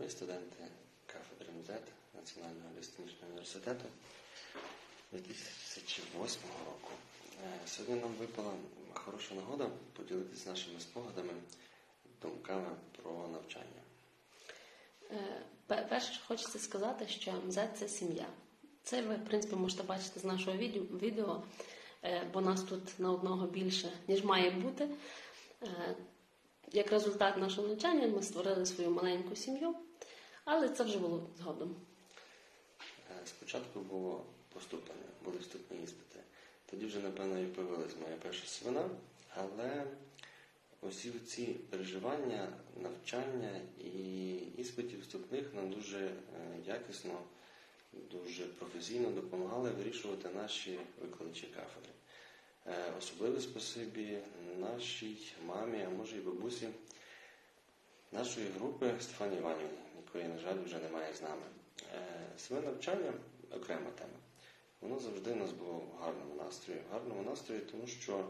Ми студенти кафедри МЗ Національного лісничного університету 2008 року. Сьогодні нам випала хороша нагода поділитися нашими спогадами, думками про навчання. Перше, хочеться сказати, що МЗ це сім'я. Це ви, в принципі, можете бачити з нашого відео, бо нас тут на одного більше, ніж має бути. Як результат нашого навчання ми створили свою маленьку сім'ю, але це вже було згодом. Е, Спочатку було поступлення, були вступні іспити. Тоді вже, напевно, і появилась моя перша свина, але усі ці переживання, навчання і іспитів вступних нам дуже е, якісно, дуже професійно допомагали вирішувати наші викладачі кафедри. Е, Особливе спасибі нашій мамі, а може і бабусі нашої групи Стефані Іванівні, якої, на жаль, вже немає з нами. Е, Своє навчання окрема тема. Воно завжди у нас було в гарному настрої. В гарному настрої, тому що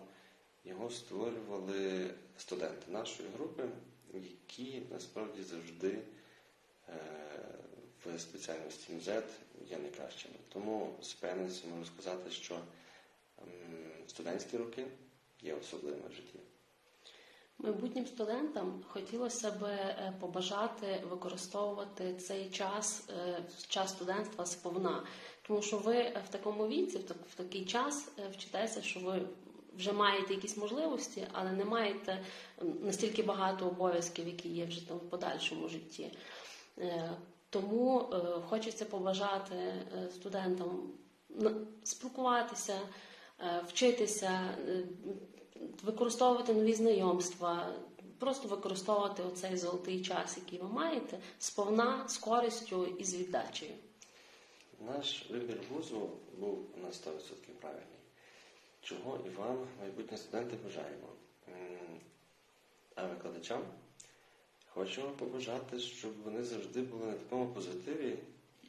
його створювали студенти нашої групи, які насправді завжди е, в спеціальності МЗ є найкращими. Тому з певністю можу сказати, що студентські роки є особливими в житті. Майбутнім студентам хотілося б е, побажати використовувати цей час, е, час студентства сповна, тому що ви в такому віці, в такий час е, вчитеся, що ви вже маєте якісь можливості, але не маєте настільки багато обов'язків, які є вже там в подальшому житті. Тому хочеться побажати студентам спілкуватися, вчитися, е, використовувати нові знайомства, просто використовувати оцей золотий час, який ви маєте, сповна, з користю і з віддачею. Наш вибір вузу був на 100% правильний. Чого і вам, майбутні студенти, бажаємо. А викладачам хочемо побажати, щоб вони завжди були на такому позитиві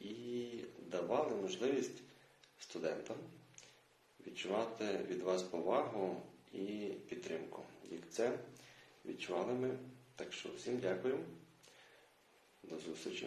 і давали можливість студентам відчувати від вас повагу і підтримку. Як це відчували ми. Так що всім дякую. До зустрічі.